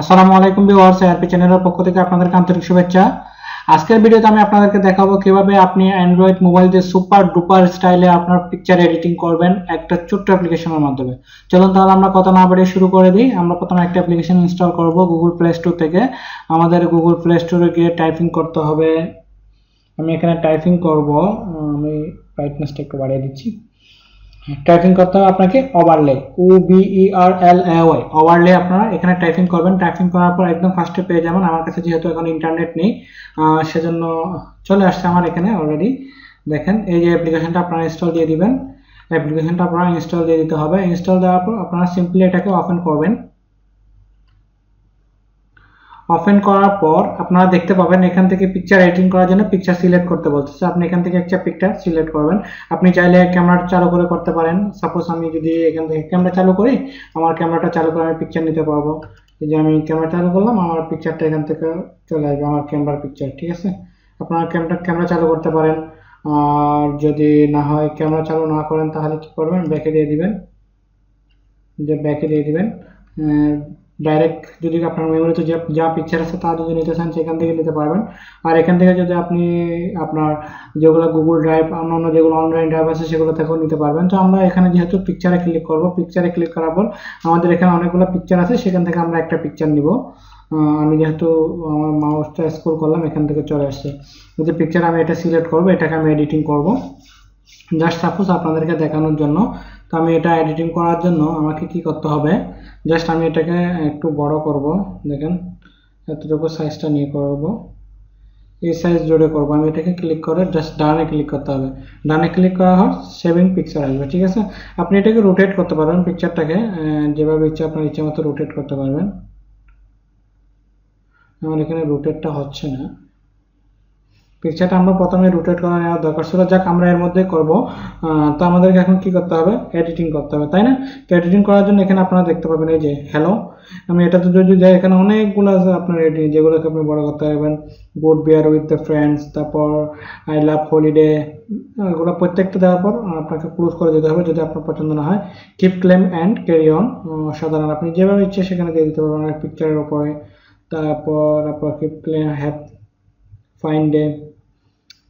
আসসালামু আলাইকুম viewers ARP চ্যানেলের পক্ষ থেকে আপনাদেরকে আন্তরিক শুভেচ্ছা। আজকের ভিডিওতে আমি আপনাদেরকে দেখাবো কীভাবে আপনি অ্যান্ড্রয়েড মোবাইল দিয়ে সুপার ডুপার স্টাইলে আপনার পিকচার এডিটিং করবেন একটা ছোট্ট অ্যাপ্লিকেশনের মাধ্যমে। চলুন তাহলে আমরা কথা না বাড়িয়ে শুরু করে দিই। আমরা প্রথমে একটা অ্যাপ্লিকেশন ইনস্টল করব গুগল প্লে স্টোর থেকে। আমাদের গুগল প্লে স্টোরে গিয়ে টাইপিং করতে হবে। আমি এখানে টাইপিং করব। আমি ব্রাইটনেসটা একটু বাড়িয়ে দিচ্ছি। টাইপিং করতে হবে আপনাকে overlay O B E R L A Y overlay আপনারা এখানে টাইপিং করবেন। টাইপিং করার পর একদম ফার্স্টে পেয়ে যাবেন। আমার কাছে যেহেতু এখন ইন্টারনেট নেই সেজন্য চলে আসছে আমার এখানে অলরেডি দেখেন, এই যে অ্যাপ্লিকেশনটা আপনারা ইনস্টল দিয়ে দিবেন। অ্যাপ্লিকেশনটা আপনারা ইনস্টল দিয়ে দিতে হবে। ইনস্টল দেওয়ার পর আপনারা সিম্পলি এটাকে ওপেন করবেন। ওপেন করার পর আপনারা দেখতে পাবেন এখান থেকে পিকচার এডিটিং করার জন্য পিকচার সিলেক্ট করতে বলতেছে। আপনি এখান থেকে একটা পিকচার সিলেক্ট করবেন। আপনি চাইলে ক্যামেরা চালু করে করতে পারেন। সাপোজ আমি যদি এখান থেকে ক্যামেরা চালু করি, আমার ক্যামেরাটা চালু করে আমি পিকচার নিতে পারব। যে আমি ক্যামেরা চালু করলাম, আমার পিকচারটা এখান থেকে চলে আসবে, আমার ক্যামেরার পিকচার ঠিক আছে? আপনারা ক্যামেরা ক্যামেরা চালু করতে পারেন। আর যদি না হয় ক্যামেরা চালু না করেন, তাহলে কি করবেন? ব্যাকে দিয়ে দিবেন। যে ব্যাকে দিয়ে দিবেন ডাইরেক্ট যদি আপনার মেমোরিতে যে, যা পিকচার আছে তা যদি নিতে চান, সেখান থেকে নিতে পারবেন। আর এখান থেকে যদি আপনি আপনার যেগুলো গুগল ড্রাইভ অন্যান্য যেগুলো অনলাইন ড্রাইভ আছে, সেগুলো থেকেও নিতে পারবেন। তো আমরা এখানে যেহেতু পিকচারে ক্লিক করব পিকচারে ক্লিক করার পর আমাদের এখানে অনেকগুলো পিকচার আছে, সেখান থেকে আমরা একটা পিকচার নিব। আমি যেহেতু আমার মাউসটা স্ক্রল করলাম, এখান থেকে চলে আসছে। যদি পিকচার আমি এটা সিলেক্ট করব, এটাকে আমি এডিটিং করব। জাস্ট সাপোজ আপনাদেরকে দেখানোর জন্য, তো আমি এটা এডিটিং করার জন্য আমাকে কি করতে হবে? জাস্ট আমি এটাকে একটু বড় করব, দেখেন, এতটুকু সাইজটা নিয়ে করব। এই সাইজ জুড়ে করব, আমি এটাকে ক্লিক করে জাস্ট ডানে ক্লিক করতে হবে। ডানে ক্লিক করা হয় সেভিং পিকচার আসবে, ঠিক আছে? আপনি এটাকে রোটেট করতে পারবেন পিকচারটাকে যেভাবে ইচ্ছা আপনার ইচ্ছে মতো রোটেট করতে পারবেন। আমার এখানে রোটেটটা হচ্ছে না। পিকচারটা আমরা প্রথমে রোটেট করা নেওয়ার দরকার ছিল। যাক, আমরা এর মধ্যে করব। তো আমাদেরকে এখন কি করতে হবে? এডিটিং করতে হবে, তাই না? তো এডিটিং করার জন্য এখানে আপনারা দেখতে পাবেন এই যে হ্যালো আমি এটাতে যদি যাই, এখানে অনেকগুলো আছে আপনার এডিটিং যেগুলোকে আপনি বড় করতে পারবেন। Good bear with the friends তারপর আই লাভ হলিডে এগুলো প্রত্যেকটা দেওয়ার পর আপনাকে ক্লোজ করে দিতে হবে যদি আপনার পছন্দ না হয়। Keep calm and carry on সাধারণ আপনি যেভাবে ইচ্ছে সেখানে দিয়ে দিতে পারবেন। পিকচারের উপরে, তারপর আপনার keep calm have fine day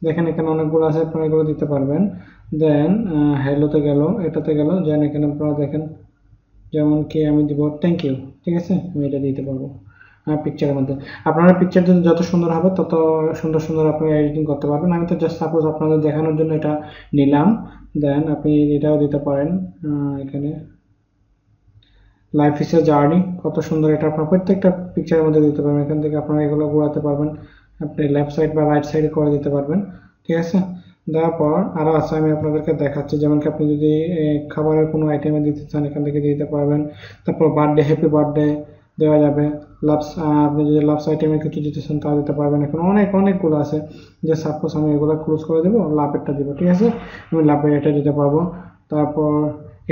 দেখেন, এখানে অনেকগুলো আছে আপনারা এগুলো দিতে পারবেন। দেন হ্যালোতে গেল, এটাতে গেল। দেন এখানে আপনারা দেখেন, যেমন কি আমি দিব থ্যাংক ইউ ঠিক আছে? আমি এটা দিতে পারব পিকচারের মধ্যে। আপনারা পিকচার যত সুন্দর হবে, তত সুন্দর সুন্দর আপনারা এডিটিং করতে পারবেন। আমি তো জাস্ট সাপোজ আপনাদের দেখানোর জন্য এটা নিলাম। দেন আপনি এটাও দিতে পারেন এখানে। লাইফ ইস এ জার্নি কত সুন্দর এটা আপনার প্রত্যেকটা পিকচারের মধ্যে দিতে পারবেন। এখান থেকে আপনারা এগুলো ঘোরাতে পারবেন। আপনি লেফট সাইড বা রাইট সাইডে করে দিতে পারবেন, ঠিক আছে? দেওয়ার পর আরও আছে, আমি আপনাদেরকে দেখাচ্ছি। যেমন কি আপনি যদি খাবারের কোনো আইটেমে দিতে চান, এখান থেকে দিতে পারবেন। তারপর বার্থডে হ্যাপি বার্থডে দেওয়া যাবে। লাভস আপনি যদি লাভস আইটেমে কিছু দিতে চান, তাও দিতে পারবেন। এখন অনেক, অনেকগুলো আছে। যে সাপোজ আমি এগুলো ক্লোজ করে দেবো, লাভেরটা দিব, ঠিক আছে? আমি লাভের এটা দিতে পারব। তারপর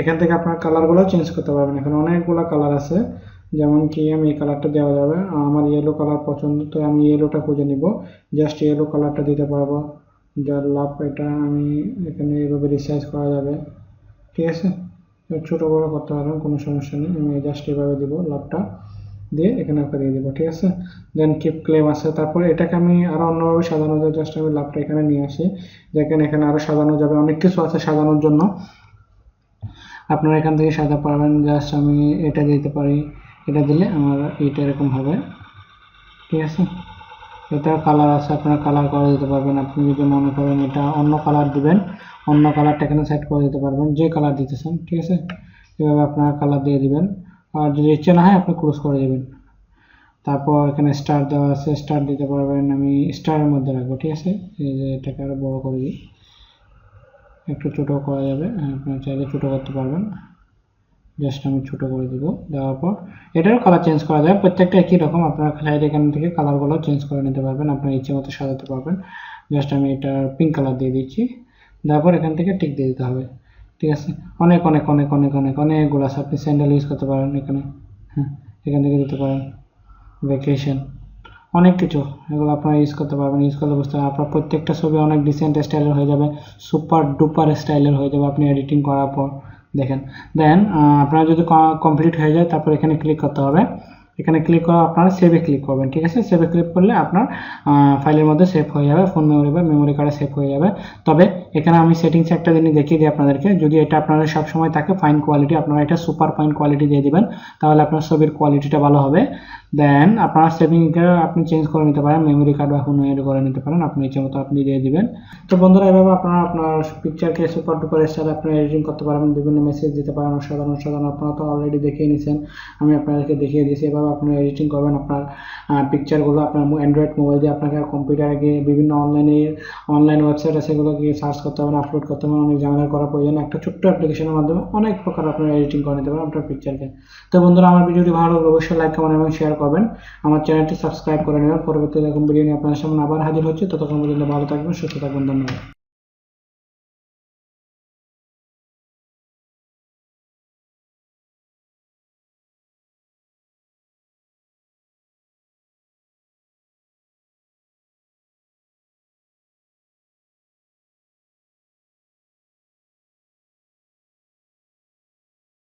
এখান থেকে আপনার কালারগুলো চেঞ্জ করতে পারবেন। এখানে অনেকগুলো কালার আছে। যেমন কি আমি এই কালারটা দেওয়া যাবে। আমার ইয়েলো কালার পছন্দ, তো আমি ইয়েলোটা খুঁজে নিব। জাস্ট ইয়েলো কালারটা দিতে পারব। যার লাভ এটা আমি এখানে এইভাবে রিসাইজ করা যাবে। ঠিক আছে? ছোটো বড়ো করতে পারবেন কোনো সমস্যা নেই। আমি জাস্ট এভাবে দিব লাভটা। দিয়ে এখানে একটা দিয়ে দেবো, ঠিক আছে? দেন কিপ ক্লেম আছে। তারপরে এটাকে আমি আরও অন্যভাবে সাজানো যায় জাস্ট আমি লাভটা এখানে নিয়ে আসি। দেখেন এখানে আরও সাজানো যাবে। অনেক কিছু আছে সাজানোর জন্য। আপনারা এখান থেকে সাজাতে পারবেন জাস্ট আমি এটা দিতে পারি। এটা দিলে আমার এইটা এরকম হবে। ঠিক আছে? এটা কালার আছে, আপনারা কালার করে দিতে পারবেন। আপনি যদি মনে করেন এটা অন্য কালার দিবেন, অন্য কালারটা এখানে সেট করে দিতে পারবেন, যে কালার দিতে চান ঠিক আছে? এভাবে আপনারা কালার দিয়ে দিবেন। আর যদি ইচ্ছে না হয়, আপনি ক্লোজ করে দেবেন। তারপর এখানে স্টার দেওয়া আছে স্টার দিতে পারবেন। আমি স্টারের মধ্যে রাখব, ঠিক আছে? এই যে এটাকে আরও বড় করে দিই। একটু ছোটো করা যাবে আপনারা চাইলে ছোটো করতে পারবেন। জাস্ট আমি ছোটো করে দিব, দেওয়ার পর এটারও কালার চেঞ্জ করা যায়। প্রত্যেকটা একই রকম, আপনারা চাইলে এখান থেকে কালারগুলো চেঞ্জ করে নিতে পারবেন, আপনার ইচ্ছে মতো সাজাতে পারবেন। জাস্ট আমি এটা পিঙ্ক কালার দিয়ে দিচ্ছি, দেওয়ার পর এখান থেকে টিক দিয়ে দিতে হবে। ঠিক আছে? অনেক অনেক অনেক অনেক অনেক, অনেকগুলো আছে। আপনি স্যান্ডেল ইউজ করতে পারেন এখানে। হ্যাঁ এখান থেকে দিতে পারেন। ভ্যাকেশন অনেক কিছু এগুলো আপনারা ইউজ করতে পারবেন। ইউজ করলে বুঝতে পারবেন, আপনার প্রত্যেকটা ছবি অনেক ডিসেন্ট স্টাইলের হয়ে যাবে। সুপার ডুপার স্টাইলের হয়ে যাবে। আপনি এডিটিং করার পর। দেখেন। দেন আপনার যদি কমপ্লিট হয়ে যায় তারপর এখানে ক্লিক করতে হবে। এখানে ক্লিক করে, আপনারা সেভে ক্লিক করবেন, ঠিক আছে? সেভে ক্লিক করলে আপনার ফাইলের মধ্যে সেভ হয়ে যাবে ফোন মেমোরি বা মেমোরি কার্ডে সেভ হয়ে যাবে। তবে এখানে আমি সেটিংস একটা জিনিস দেখিয়ে দিই আপনাদেরকে, যদি এটা আপনাদের সবসময় থাকে ফাইন কোয়ালিটি আপনারা এটা সুপার ফাইন কোয়ালিটি দিয়ে দিবেন, তাহলে আপনার ছবির কোয়ালিটিটা ভালো হবে। দেন আপনার সেভিং আপনি চেঞ্জ করে নিতে পারেন মেমোরি কার্ড বা ফোন মেমোরি করে নিতে পারেন, আপনি ইচ্ছে মতো আপনি দিয়ে দিবেন। তো বন্ধুরা, এভাবে আপনারা আপনার পিকচারকে সুপার ডুপার স্টাইলে আপনি এডিটিং করতে পারেন, বিভিন্ন মেসেজ দিতে পারেন, অসাধারণ অসাধারণ, আপনারা তো অলরেডি দেখিয়ে নিয়েছেন আমি আপনাদেরকে দেখিয়ে দিয়েছি, এভাবে আপনারা এডিটিং করবেন, আপনার পিকচারগুলো আপনার অ্যান্ড্রয়েড মোবাইল দিয়ে আপনাকে কম্পিউটারে গিয়ে বিভিন্ন অনলাইনে অনলাইন ওয়েবসাইট আছে সেগুলো গিয়ে সার্চ করতে হবে আপলোড করতে হবে, অনেক ঝামেলা করার প্রয়োজন একটা ছোট্ট অ্যাপ্লিকেশনের মাধ্যমে অনেক প্রকার আপনারা এডিটিং করে নিতে পারেন আপনার পিকচারকে তো বন্ধুরা, আমার ভিডিওটি ভালো লাগলে অবশ্যই লাইক কমেন্ট এবং শেয়ার করবেন। আমার চ্যানেলটি সাবস্ক্রাইব করে নেবেন। পরবর্তী এরকম ভিডিও নিয়ে আপনার সামনে আবার হাজির হচ্ছে। ততক্ষণ পর্যন্ত ভালো থাকবেন, সুস্থ থাকবেন। ধন্যবাদ।